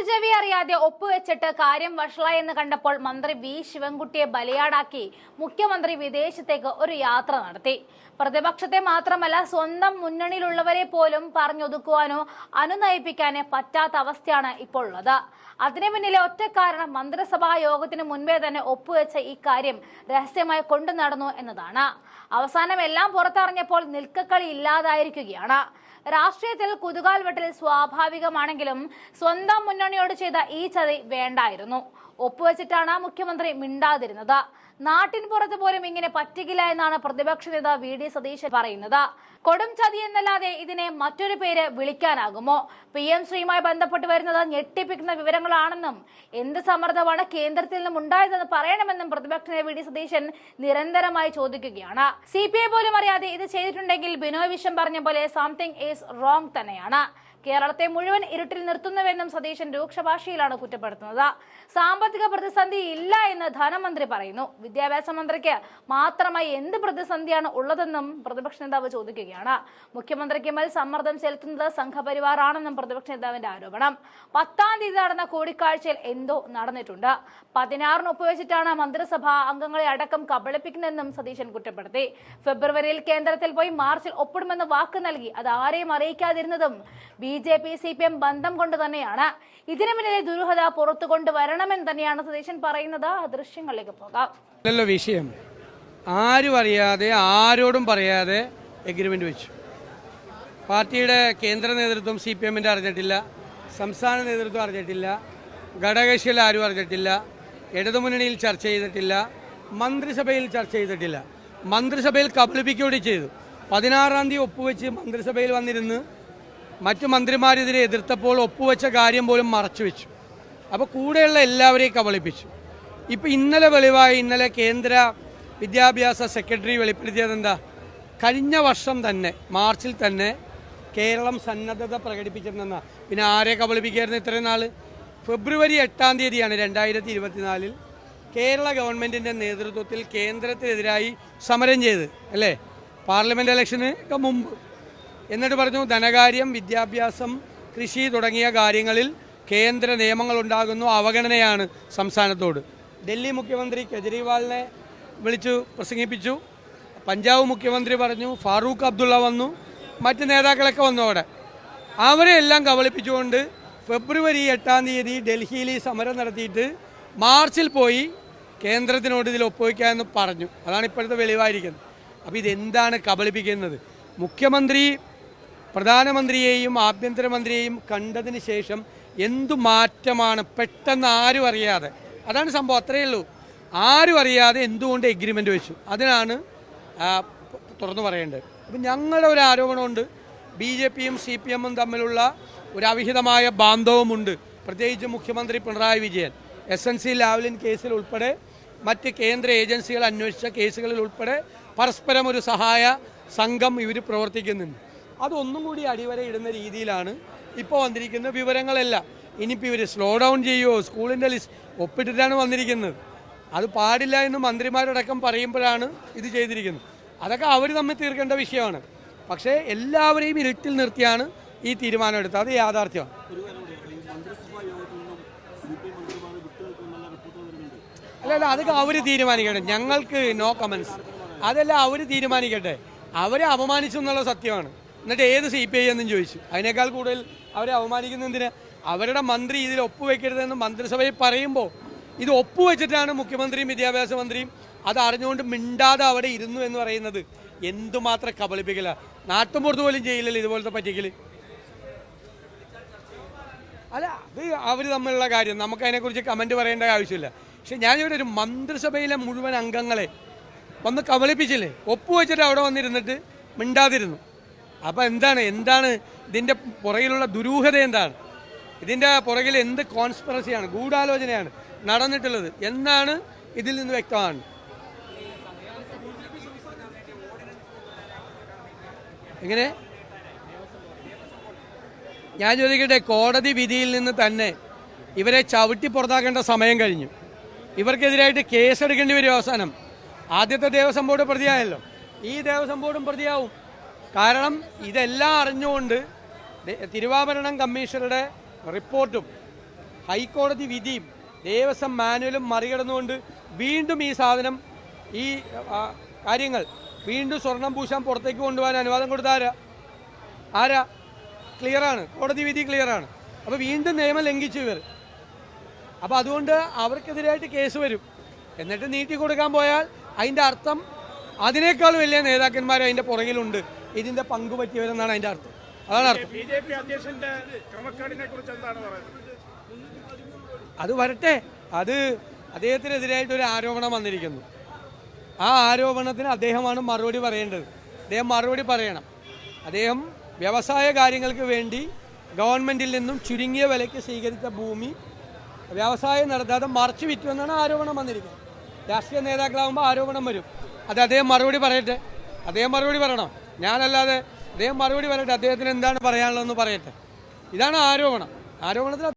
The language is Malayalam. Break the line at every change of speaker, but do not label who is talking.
ഇരുചെവി അറിയാതെ ഒപ്പുവെച്ചിട്ട് കാര്യം വഷളായെന്ന് കണ്ടപ്പോൾ മന്ത്രി വി. ശിവൻകുട്ടിയെ ബലിയാടാക്കി മുഖ്യമന്ത്രി വിദേശത്തേക്ക് ഒരു യാത്ര നടത്തി. പ്രതിപക്ഷത്തെ മാത്രമല്ല സ്വന്തം മുന്നണിയിലുള്ളവരെ പോലും പറഞ്ഞൊതുക്കുവാനോ അനുനയിപ്പിക്കാനോ പറ്റാത്ത അവസ്ഥയാണ് ഇപ്പോൾ ഉള്ളത്. അതിനു പിന്നിലെ ഒറ്റ കാരണം മന്ത്രിസഭാ യോഗത്തിന് മുൻപേ തന്നെ ഒപ്പുവെച്ച ഈ കാര്യം രഹസ്യമായി കൊണ്ടു നടന്നു എന്നതാണ്. അവസാനം എല്ലാം പുറത്തറിഞ്ഞപ്പോൾ നിൽക്കക്കളി ഇല്ലാതായിരിക്കുകയാണ്. രാഷ്ട്രീയത്തിൽ കുതുകാൽ വെട്ടൽ സ്വാഭാവികമാണെങ്കിലും സ്വന്തം മുന്നണിയോട് ചെയ്ത ഈ ചതി വേണ്ടായിരുന്നു. ഒപ്പുവെച്ചിട്ടാണ് മുഖ്യമന്ത്രി മിണ്ടാതിരുന്നത്. നാട്ടിൻ പുറത്ത് പോലും ഇങ്ങനെ പറ്റിക്കില്ല എന്നാണ് പ്രതിപക്ഷ നേതാവ് വി ഡി സതീശൻ പറയുന്നത്. കൊടും ചതി എന്നല്ലാതെ ഇതിനെ മറ്റൊരു പേര് വിളിക്കാനാകുമോ? പി എം ശ്രീയുമായി ബന്ധപ്പെട്ട് വരുന്നത് ഞെട്ടിപ്പിക്കുന്ന വിവരങ്ങളാണെന്നും എന്ത് സമ്മർദ്ദമാണ് കേന്ദ്രത്തിൽ നിന്നും ഉണ്ടായതെന്ന് പറയണമെന്നും പ്രതിപക്ഷ നേതാവ് വി ഡി സതീശൻ നിരന്തരമായി ചോദിക്കുകയാണ്. സി പി ഐ പോലും അറിയാതെ ഇത് ചെയ്തിട്ടുണ്ടെങ്കിൽ ബിനോയ് വിശ്വം പറഞ്ഞ പോലെ സംതിങ് ഈസ് റോങ് തന്നെയാണ്. കേരളത്തെ മുഴുവൻ ഇരുട്ടിൽ നിർത്തുന്നുവെന്നും സതീശൻ രൂക്ഷഭാഷയിലാണ് കുറ്റപ്പെടുത്തുന്നത്. സാമ്പത്തിക പ്രതിസന്ധി ഇല്ല എന്ന് ധനമന്ത്രി പറയുന്നു. വിദ്യാഭ്യാസ മന്ത്രിക്ക് മാത്രമായി എന്ത് പ്രതിസന്ധിയാണ് ഉള്ളതെന്നും പ്രതിപക്ഷ നേതാവ് ചോദിക്കുകയാണ്. മുഖ്യമന്ത്രിക്ക് മേൽ സമ്മർദ്ദം ചെലുത്തുന്നത് സംഘപരിവാറാണെന്നും പ്രതിപക്ഷ നേതാവിന്റെ ആരോപണം. പത്താം തീയതി നടന്ന കൂടിക്കാഴ്ചയിൽ എന്തോ നടന്നിട്ടുണ്ട്. പതിനാറിന് ഒപ്പുവെച്ചിട്ടാണ് മന്ത്രിസഭാ അംഗങ്ങളെ അടക്കം കബളിപ്പിക്കുന്നതെന്നും സതീശൻ കുറ്റപ്പെടുത്തി. ഫെബ്രുവരിയിൽ കേന്ദ്രത്തിൽ പോയി മാർച്ചിൽ ഒപ്പിടുമെന്ന് വാക്ക് നൽകി. അത് ആരെയും അറിയിക്കാതിരുന്നതും B J P C P M ബന്ധം കൊണ്ട് തന്നെയാണ്. ഇതിനു പിന്നിലെ ദുരൂഹത പുറത്തു കൊണ്ടുവരണമെന്ന് തന്നെയാണ് സതീശൻ പറയുന്നത്. ദൃശ്യങ്ങളിലേക്ക് പോകാം.
വിഷയം. ആരും അറിയാതെ ആരോടും പറയാതെ എഗ്രിമെന്റ് വെച്ചു. പാർട്ടിയുടെ കേന്ദ്ര നേതൃത്വം സി പി എമ്മിന്റെ അറിഞ്ഞിട്ടില്ല സംസ്ഥാന നേതൃത്വം അറിഞ്ഞിട്ടില്ല ഘടകകക്ഷികൾ ആരും അറിഞ്ഞിട്ടില്ല ഇടതുമുന്നണിയിൽ ചർച്ച ചെയ്തിട്ടില്ല മന്ത്രിസഭയിൽ ചർച്ച ചെയ്തിട്ടില്ല. മന്ത്രിസഭയിൽ കബളിപ്പിക്കുകയും ചെയ്തു. പതിനാറാം തീയതി ഒപ്പുവെച്ച് മന്ത്രിസഭയിൽ വന്നിരുന്ന് മറ്റു മന്ത്രിമാരെതിരെ എതിർത്തപ്പോൾ ഒപ്പുവെച്ച കാര്യം പോലും മറച്ചു വെച്ചു. അപ്പോൾ കൂടെയുള്ള എല്ലാവരെയും കബളിപ്പിച്ചു. ഇപ്പോൾ ഇന്നലെ വെളിവായി ഇന്നലെ കേന്ദ്ര വിദ്യാഭ്യാസ സെക്രട്ടറി വെളിപ്പെടുത്തിയത് എന്താ? കഴിഞ്ഞ വർഷം തന്നെ മാർച്ചിൽ തന്നെ കേരളം സന്നദ്ധത പ്രകടിപ്പിച്ചിരുന്ന പിന്നെ ആരെ കബളിപ്പിക്കായിരുന്നു ഇത്രയും നാൾ ഫെബ്രുവരി എട്ടാം തീയതിയാണ് രണ്ടായിരത്തി ഇരുപത്തിനാലിൽ കേരള ഗവൺമെന്റിന്റെ നേതൃത്വത്തിൽ കേന്ദ്രത്തിനെതിരായി സമരം ചെയ്ത് അല്ലേ? പാർലമെന്റ് ഇലക്ഷന് മുമ്പ്. എന്നിട്ട് പറഞ്ഞു ധനകാര്യം വിദ്യാഭ്യാസം കൃഷി തുടങ്ങിയ കാര്യങ്ങളിൽ കേന്ദ്ര നിയമങ്ങൾ ഉണ്ടാകുന്നു അവഗണനയാണ് സംസ്ഥാനത്തോട്. ഡൽഹി മുഖ്യമന്ത്രി കെജ്രിവാളിനെ വിളിച്ചു പ്രസംഗിപ്പിച്ചു. പഞ്ചാബ് മുഖ്യമന്ത്രി പറഞ്ഞു ഫാറൂഖ് അബ്ദുള്ള വന്നു മറ്റ് നേതാക്കളൊക്കെ വന്നു അവിടെ. അവരെ എല്ലാം കബളിപ്പിച്ചുകൊണ്ട് ഫെബ്രുവരി എട്ടാം തീയതി ഡൽഹിയിൽ ഈ സമരം നടത്തിയിട്ട് മാർച്ചിൽ പോയി കേന്ദ്രത്തിനോട് ഇതിൽ ഒപ്പുവയ്ക്കാമെന്ന് പറഞ്ഞു. അതാണ് ഇപ്പോഴത്തെ വെളിവായിരിക്കുന്നത്. അപ്പോൾ ഇതെന്താണ് കബളിപ്പിക്കുന്നത്? മുഖ്യമന്ത്രി പ്രധാനമന്ത്രിയെയും ആഭ്യന്തരമന്ത്രിയെയും കണ്ടതിന് ശേഷം എന്തു മാറ്റമാണ് പെട്ടെന്ന് ആരും അറിയാതെ? അതാണ് സംഭവം. അത്രയേ ഉള്ളൂ. ആരും അറിയാതെ എന്തുകൊണ്ട് എഗ്രിമെന്റ് വെച്ചു? അതിനാണ് തുറന്നു പറയേണ്ടത്. അപ്പം ഞങ്ങളുടെ ഒരു ആരോപണമുണ്ട്. ബി ജെ പിയും സി പി എമ്മും തമ്മിലുള്ള ഒരു അവിഹിതമായ ബാന്ധവമുണ്ട്. പ്രത്യേകിച്ച് മുഖ്യമന്ത്രി Pinarayi Vijayan. S N C Lavalin കേസിൽ ഉൾപ്പെടെ മറ്റ് കേന്ദ്ര ഏജൻസികൾ അന്വേഷിച്ച കേസുകളിൽ ഉൾപ്പെടെ പരസ്പരം ഒരു സഹായ സംഘം ഇവർ പ്രവർത്തിക്കുന്നുണ്ട്. അതൊന്നും കൂടി അടിവരയിടുന്ന രീതിയിലാണ് ഇപ്പോൾ വന്നിരിക്കുന്ന വിവരങ്ങളെല്ലാം. ഇനിയിപ്പോൾ ഇവർ സ്ലോ ഡൗൺ ചെയ്യുമോ സ്കൂളിന്റെ ലിസ്റ്റ് ഒപ്പിട്ടിട്ടാണ് വന്നിരിക്കുന്നത്. അത് പാടില്ല എന്ന് മന്ത്രിമാരടക്കം പറയുമ്പോഴാണ് ഇത് ചെയ്തിരിക്കുന്നത്. അതൊക്കെ അവർ തമ്മിൽ തീർക്കേണ്ട വിഷയമാണ്. പക്ഷേ എല്ലാവരെയും ഇരുട്ടിൽ നിർത്തിയാണ് ഈ തീരുമാനം എടുത്തത് അത് യാഥാർത്ഥ്യമാണ്. അല്ല അല്ല അതൊക്കെ അവർ തീരുമാനിക്കട്ടെ. ഞങ്ങൾക്ക് നോ കമൻസ് അതല്ല അവർ തീരുമാനിക്കട്ടെ. അവരെ അപമാനിച്ചു എന്നുള്ള സത്യമാണ്. എന്നിട്ട് ഏത് സി പി ഐ എന്നും ചോദിച്ചു. അതിനേക്കാൾ കൂടുതൽ അവരെ അപമാനിക്കുന്ന എന്തിനാ? അവരുടെ മന്ത്രി ഇതിൽ ഒപ്പുവെക്കരുതെന്ന് മന്ത്രിസഭയിൽ പറയുമ്പോൾ ഇത് ഒപ്പുവെച്ചിട്ടാണ് മുഖ്യമന്ത്രിയും വിദ്യാഭ്യാസ മന്ത്രിയും അത് അറിഞ്ഞുകൊണ്ട് മിണ്ടാതെ അവിടെ ഇരുന്നു എന്ന് പറയുന്നത് എന്തുമാത്രം കബളിപ്പിക്കില്ല നാട്ടുമ്പുറത്ത് പോലും ചെയ്യില്ലല്ലോ ഇതുപോലത്തെ പറ്റിക്കൽ. അല്ല അത് അവർ തമ്മിലുള്ള കാര്യം. നമുക്ക് അതിനെക്കുറിച്ച് കമന്റ് പറയേണ്ട ആവശ്യമില്ല. പക്ഷെ ഞാനിവിടെ ഒരു മന്ത്രിസഭയിലെ മുഴുവൻ അംഗങ്ങളെ വന്ന് കബളിപ്പിച്ചില്ലേ? ഒപ്പുവെച്ചിട്ട് അവിടെ വന്നിരുന്നിട്ട് മിണ്ടാതിരുന്നു. അപ്പോൾ എന്താണ്? എന്താണ് ഇതിന്റെ പുറകിലുള്ള ദുരൂഹത എന്താണ്? ഇതിന്റെ പുറകിൽ എന്ത് കോൺസ്പിറസിയാണ് ഗൂഢാലോചനയാണ് നടന്നിട്ടുള്ളത്? എന്നാണ് ഇതിൽ നിന്ന് വ്യക്തമാണ്. എങ്ങനെ? ഞാൻ ചോദിക്കട്ടെ കോടതി വിധിയിൽ നിന്ന് തന്നെ ഇവരെ ചവിട്ടി പുറത്താക്കേണ്ട സമയം കഴിഞ്ഞു. ഇവർക്കെതിരായിട്ട് കേസെടുക്കേണ്ടി വരും അവസാനം. ആദ്യത്തെ ദേവസ്വം ബോർഡ് പ്രതിയായല്ലോ. ഈ ദേവസ്വം ബോർഡും പ്രതിയാവും. കാരണം ഇതെല്ലാം അറിഞ്ഞുകൊണ്ട് തിരുവാഭരണം കമ്മീഷണറുടെ റിപ്പോർട്ടും ഹൈക്കോടതി വിധിയും ദേവസ്വം മാനുവലും മറികടന്നുകൊണ്ട് വീണ്ടും ഈ സാധനം ഈ കാര്യങ്ങൾ വീണ്ടും സ്വർണം പൂശാൻ പുറത്തേക്ക് കൊണ്ടുപോകാൻ അനുവാദം കൊടുത്ത ആരാ? ആരാ? ക്ലിയറാണ് കോടതി വിധി ക്ലിയറാണ് അപ്പോൾ വീണ്ടും നിയമം ലംഘിച്ചു ഇവർ. അപ്പോൾ അതുകൊണ്ട് അവർക്കെതിരായിട്ട് കേസ് വരും. എന്നിട്ട് നീട്ടി കൊടുക്കാൻ പോയാൽ അതിന്റെ അർത്ഥം അതിനേക്കാൾ വലിയ നേതാക്കന്മാർ അതിന്റെ പുറകിലുണ്ട്. ഇതിന്റെ പങ്ക് പറ്റിയവരെന്നാണ് അതിന്റെ അർത്ഥം. അതാണ് അർത്ഥം.
ബി ജെ പി അധ്യക്ഷന്റെ ക്രമക്കേടിനെ കുറിച്ച് എന്താണ് പറയുന്നത്?
അത് വരട്ടെ. അത് അദ്ദേഹത്തിനെതിരായിട്ട് ഒരു ആരോപണം വന്നിരിക്കുന്നു. ആ ആരോപണത്തിന് അദ്ദേഹമാണ് മറുപടി പറയേണ്ടത്. അദ്ദേഹം മറുപടി പറയണം. അദ്ദേഹം വ്യവസായ കാര്യങ്ങൾക്ക് വേണ്ടി ഗവൺമെന്റിൽ നിന്നും ചുരുങ്ങിയ വിലയ്ക്ക് സ്വീകരിച്ച ഭൂമി വ്യവസായം നടത്താതെ മറച്ചു വിറ്റു എന്നാണ് ആരോപണം വന്നിരിക്കുന്നത്. രാഷ്ട്രീയ നേതാക്കളാകുമ്പോൾ ആരോപണം വരും. അത് അദ്ദേഹം മറുപടി പറയട്ടെ? അദ്ദേഹം മറുപടി പറയണം? ഞാനല്ലാതെ അദ്ദേഹം മറുപടി പറയട്ടെ? അദ്ദേഹത്തിന് എന്താണ് പറയാനുള്ളതെന്ന് പറയട്ടെ? ഇതാണ് ആരോപണം. ആരോപണത്തിൽ